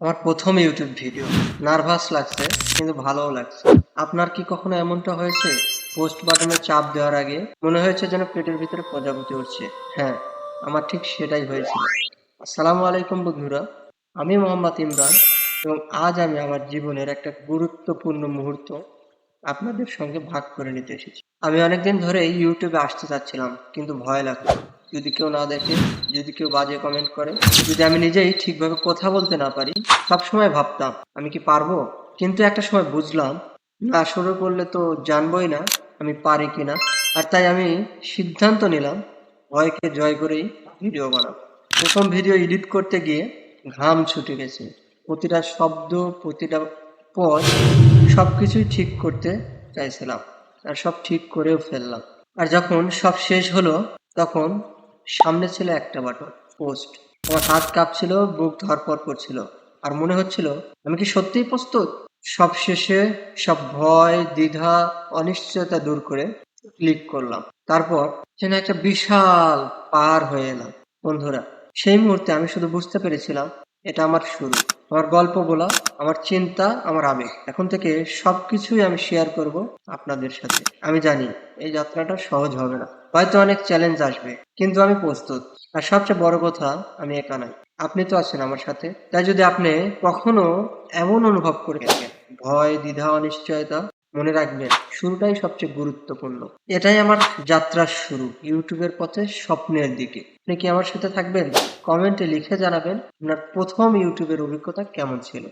আমার প্রথম YouTube video nervous লাগছে, কিন্তু ভালোও লাগছে। আপনার কি কখনো এমনটা হয়েছে? পোস্ট বাটনে চাপ দেওয়ার আগে মনে হয়েছে যেন পেটের ভিতরে প্রজাপতি উঠছে। হ্যাঁ আমার ঠিক সেটাই হয়েছিল। আসসালামু আলাইকুম বন্ধুরা, আমি মোহাম্মদ ইমরান এবং আজ আমি আমার জীবনের একটা গুরুত্বপূর্ণ মুহূর্ত আপনাদের সঙ্গে ভাগ করে নিতে এসেছি। আমি অনেকদিন ধরে ইউটিউবে আসতে চাচ্ছিলাম, কিন্তু ভয় লাগতো যদি কেউ না দেখে, যদি কেউ বাজে কমেন্ট করে, যদি আমি নিজেই ঠিকভাবে কথা বলতে না পারি, সবসময় ভাবতাম, আমি কি পারব? কিন্তু একটা সময় বুঝলাম, না, শুরু করলে তো জানবই না, আমি পারি কিনা। আর তাই আমি সিদ্ধান্ত নিলাম, ভয়কে জয় করেই ভিডিও বানাবো। প্রথম ভিডিও এডিট করতে গিয়ে ঘাম ছুটে গেছে। প্রতিটা শব্দ, প্রতিটা পদ সবকিছুই ঠিক করতে চাইছিলাম। আর সব ঠিক করেও ফেললাম। আর যখন সব শেষ হলো, তখন সামনে ছিল একটা বাটন, পোস্ট। আমার হাত কাঁপছিল, বুক ধরপড় করছিল। আর মনে হচ্ছিল, আমি কি সত্যিই প্রস্তুত? সব শেষে সব ভয়, দ্বিধা, অনিশ্চয়তা দূর করে ক্লিক করলাম। তারপর যেন একটা বিশাল পার হয়ে এলাম। বন্ধুরা, সেই মুহূর্তে আমি শুধু বুঝতে পেরেছিলাম, এটা আমার শুরু। আমার গল্প বলা, আমার চিন্তা, আমার আবেগ। এখন থেকে সব কিছুই আমি শেয়ার করব আপনাদের সাথে। আমি জানি এই যাত্রাটা সহজ হবে না। হয়তো অনেক চ্যালেঞ্জ আসবে, কিন্তু আমি প্রস্তুত। আর সবচেয়ে বড় কথা, আমি একা নাই। আপনি তো আছেন আমার সাথে। তাই যদি আপনি কখনো এমন অনুভব করে থাকেন, ভয়, দ্বিধা, অনিশ্চয়তা মনে রাখবেন, শুরুটাই সবচেয়ে গুরুত্বপূর্ণ। এটাই আমার যাত্রার শুরু, ইউটিউবের পথে স্বপ্নের দিকে। আপনি কি আমার সাথে থাকবেন? কমেন্টে লিখে জানাবেন আপনার প্রথম ইউটিউবের অভিজ্ঞতা কেমন ছিল।